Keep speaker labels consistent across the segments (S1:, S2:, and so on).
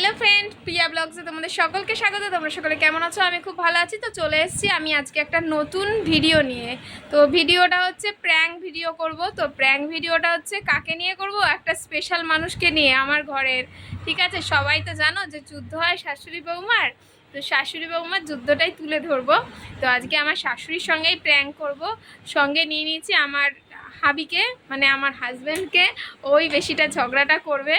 S1: Hello friend, প্রিয়া ব্লগসে তোমাদের সকলকে স্বাগত। তোমরা সকলে কেমন আছো? আমি খুব ভালো আছি। তো চলে এসেছি আমি আজকে একটা নতুন ভিডিও নিয়ে। তো ভিডিওটা হচ্ছে প্র্যাঙ্ক ভিডিও করব। তো প্র্যাঙ্ক ভিডিওটা হচ্ছে কাকে নিয়ে করব? একটা স্পেশাল মানুষকে নিয়ে, আমার ঘরের। ঠিক আছে? সবাই তো জানো যে যুদ্ধ হয় শাশুড়ি বৌমার। তো শাশুড়ি বৌমার যুদ্ধটাই তুলে ধরবো। তো আজকে আমার শাশুড়ির সঙ্গেই প্র্যাঙ্ক করব। সঙ্গে নিয়ে নিয়েছি আমার হাবিকে মানে আমার হাজব্যান্ডকে ওই বেশিটা ঝগড়াটা করবে।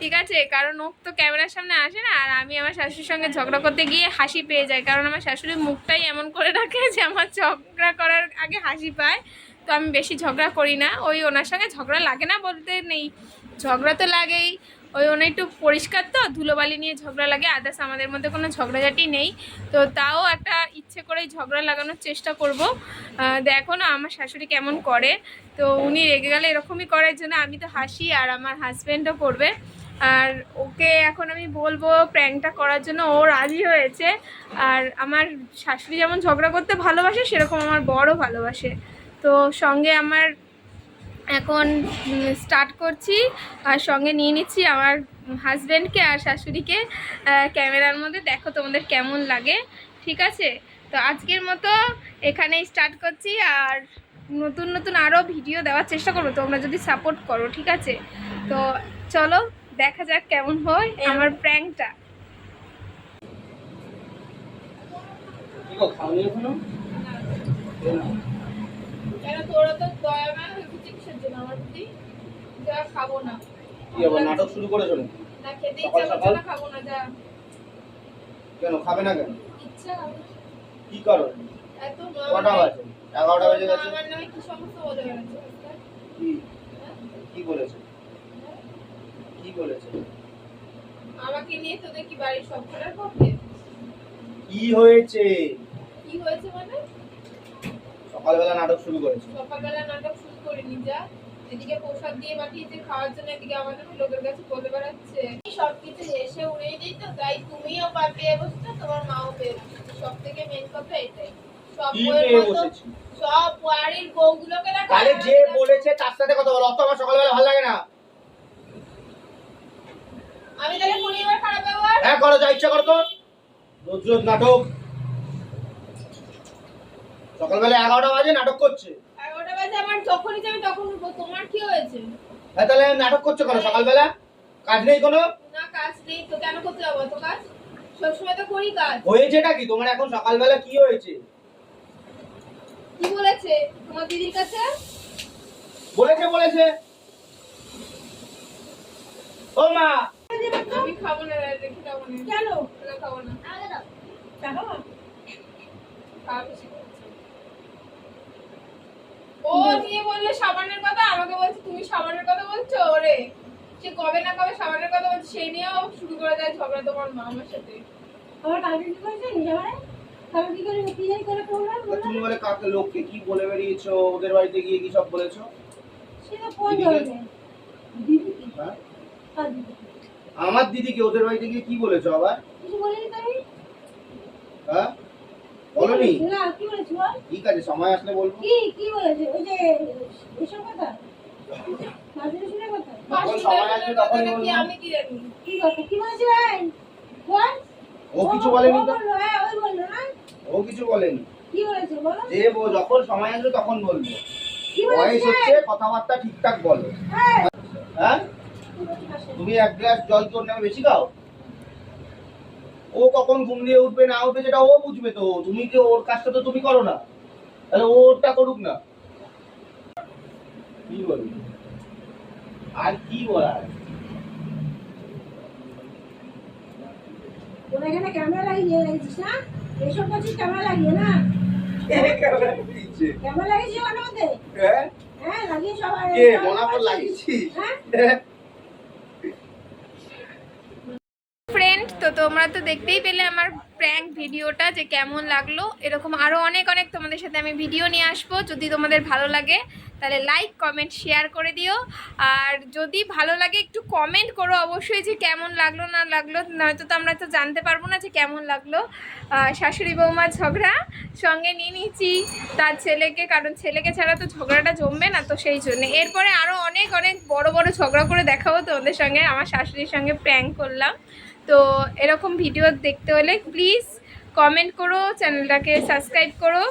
S1: ঠিক আছে, কারণ ও তো ক্যামেরার সামনে আসে না, আর আমি আমার শাশুড়ির সঙ্গে ঝগড়া করতে গিয়ে হাসি পেয়ে যাই, কারণ আমার শাশুড়ির মুখটাই এমন করে রাখে যে আমার ঝগড়া করার আগে হাসি পায়। তো আমি বেশি ঝগড়া করি না, ওই ওনার সঙ্গে ঝগড়া লাগে না বলতে নেই, ঝগড়া তো লাগেই। ওই ওনা একটু পরিষ্কার তো, ধুলোবালি নিয়ে ঝগড়া লাগে আদার্স আমাদের মধ্যে কোনো ঝগড়াঝাটি নেই। তো তাও একটা ইচ্ছে করেই ঝগড়া লাগানোর চেষ্টা করব। দেখো না আমার শাশুড়ি কেমন করে। তো উনি রেগে গেলে এরকমই করার জন্য আমি তো হাসি, আর আমার হাজব্যান্ডও করবে। আর ওকে এখন আমি বলব প্র্যাঙ্কটা করার জন্য। ও রাজি হয়েছে। আর আমার শাশুড়ি যেমন ঝগড়া করতে ভালোবাসে, সেরকম আমার বড়ও ভালোবাসে। তো সঙ্গে আমার এখন স্টার্ট করছি। আর সঙ্গে নিয়ে নিচ্ছি আমার হাজব্যান্ডকে আর শাশুড়িকে। ক্যামেরার মধ্যে দেখো তোমাদের কেমন লাগে। ঠিক আছে? তো আজকের মতো এখানেই স্টার্ট করছি। আর নতুন নতুন আরও ভিডিও দেওয়ার চেষ্টা করব। তোমরা যদি সাপোর্ট করো, ঠিক আছে? তো চলো দেখা যাক কেমন হয় আমার প্র্যাঙ্কটা। খাব না।
S2: নাটক শুরু করেছ
S1: না খেতে ইচ্ছা করছে না খাব না যা।
S2: কেন খাবে না কেন?
S1: ইচ্ছা।
S2: কি করো
S1: এত
S2: কটা বাজে? এগারোটা বেজে গেছে।
S1: আমার নামে কি সমস্ত বলে বেড়াচ্ছে?
S2: কি? কি বলেছে? কি বলেছে?
S1: আমাকে নিয়ে তোদের কি বাড়ির সব খারাপ হবে
S2: কি হয়েছে?
S1: কি হয়েছে মানে?
S2: সকালবেলা নাটক শুরু করেছে।
S1: সকালবেলা নাটক শুরু করিনি যা। এদিকে প্রসাদ দিয়ে পাঠিয়েছে খাওয়ার জন্য এদিকে নামে লোকের কাছে বলে বেড়াচ্ছে। সবকিছু এসে উড়িয়ে দিই তো তাই তুমিও পা পেয়ে বসছো তোমার মাও পেয়ে বসছে সব থেকে মেন কথা এটাই। সব
S2: কি
S1: মতো সব বাড়ির বউগুলোকে রাখা
S2: তাহলে যে বলেছে তার সাথে কথা বলো। অত আমার সকালবেলা ভালো লাগে না।
S1: আমি তাহলে করি এবার খারাপ ব্যবহার?
S2: হ্যাঁ করো যা ইচ্ছা করো তো। রোজ রোজ নাটক। সকালবেলা এগারোটা বাজে নাটক করছে।
S1: এগারোটা বাজে আমার যখনই যাবে তখন উঠবো। তোমার কি হয়েছে?
S2: হ্যাঁ তাহলে নাটক করছ কেন সকালবেলা? কাজ নেই কোনো?
S1: না কাজ নেই তো কেন করতে যাব তো কাজ? সবসময় তো করি কাজ।
S2: হয়েছেটা কি? তোমার এখন সকালবেলা কি হয়েছে?
S1: কি বলেছে? তোমার দিদির কাছে?
S2: বলেছে বলেছে। ও মা
S1: আমি খাব না রেখে খাব না? কেন? খাব না। কেন খাওয়া বেশি করেছে। ও নিয়ে বললে সাবানের কথা আমাকে বলছে তুমি সাবানের কথা বলছো? ওরে সে কবে না কবে সাবানের কথা বলছে সেই নিয়েও শুরু করে দেয় ঝগড়া তোমার মা আমার সাথে।
S3: আমার কালকে কি করেছে? নিজে মানে কি করে কি জানি করে করলাম
S2: তুমি বলে কাকে লোককে কি বলে বেরিয়েছো? ওদের বাড়িতে গিয়ে কি সব বলেছ?
S3: সেটা ফোন
S2: দিদিকে?
S3: দিদি কি
S2: হ্যাঁ?
S3: দিদি।
S2: আমার দিদিকে ওদের বাড়িতে গিয়ে কি বলেছ আবার?
S3: কিছু বলিনি তো আমি
S2: হ্যাঁ? বলনি?
S3: না কি বলেছি বল?
S2: ঠিক আছে সময় আসলে বলব।
S3: কি কি বলেছে? ওই যে এসব কথা? মাঝে শুনে কথা?
S2: যখন সময় আসবে তখনই
S1: কি
S2: বলব
S1: আমি কি জানি?
S3: কি কথা? কি বলেছে ভাই? বল।
S2: ও কিছু বলেনি
S3: ও হ্যাঁ? বলল
S2: ও কিছু বলেনি।
S3: কি বলেছে
S2: যে যখন সময় আসবে তখন বলব।
S3: কি
S2: বয়স
S3: বলেছে
S2: হচ্ছে কথাবার্তা ঠিকঠাক বলো।
S3: হ্যাঁ।
S2: হ্যাঁ? তুমি এক গ্লাস জল তোর নামে বেশি খাও? ও কখন ঘুম দিয়ে উঠবে না উঠবে যেটা ও বুঝবে তো। তুমি কি ওর কাজটা তো তুমি করো না। তাহলে ওরটা করুক না। কি বলবি? আর কি বলার?
S3: তোরা এখানে ক্যামেরা লাগিয়ে রেখেছিস না? করছিস ক্যামেরা লাগিয়ে না?
S2: ক্যামেরা দিচ্ছে
S3: ক্যামেরা লাগিয়েছিস ওখানে মধ্যে?
S2: হ্যাঁ?
S3: হ্যাঁ লাগিয়ে সবাই
S2: কে? মনাপর লাগিয়েছিস?
S3: হ্যাঁ?
S1: ফ্রেন্ড তো তোমরা তো দেখতেই পেলে আমার প্র্যাঙ্ক ভিডিওটা যে কেমন লাগল। এরকম আরও অনেক অনেক তোমাদের সাথে আমি ভিডিও নিয়ে আসব। যদি তোমাদের ভালো লাগে, তাহলে লাইক কমেন্ট শেয়ার করে দিও। আর যদি ভালো লাগে, একটু কমেন্ট করো অবশ্যই যে কেমন লাগল, না লাগল। নয়তো তো আমরা তো জানতে পারব না যে কেমন লাগল। শাশুড়ি বৌমা ঝগড়া সঙ্গে নিয়ে নিয়েছি। তার ছেলেকে, কারণ ছেলেকে ছাড়া তো ঝগড়াটা জমবে না, তো সেই জন্য। এরপরে আরও অনেক অনেক বড় বড় ঝগড়া করে দেখাবো তোমাদের সঙ্গে। আমার শাশুড়ির সঙ্গে প্র্যাঙ্ক করলাম। তো এরকম ভিডিও দেখতে হলে প্লিজ কমেন্ট করো চ্যানেলটাকে সাবস্ক্রাইব করো।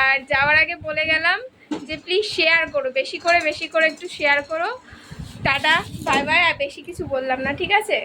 S1: আর যাওয়ার আগে বলে গেলাম যে প্লিজ শেয়ার করো, বেশি করে বেশি করে একটু শেয়ার করো। টাটা বাই বাই আর বেশি কিছু বললাম না, ঠিক আছে?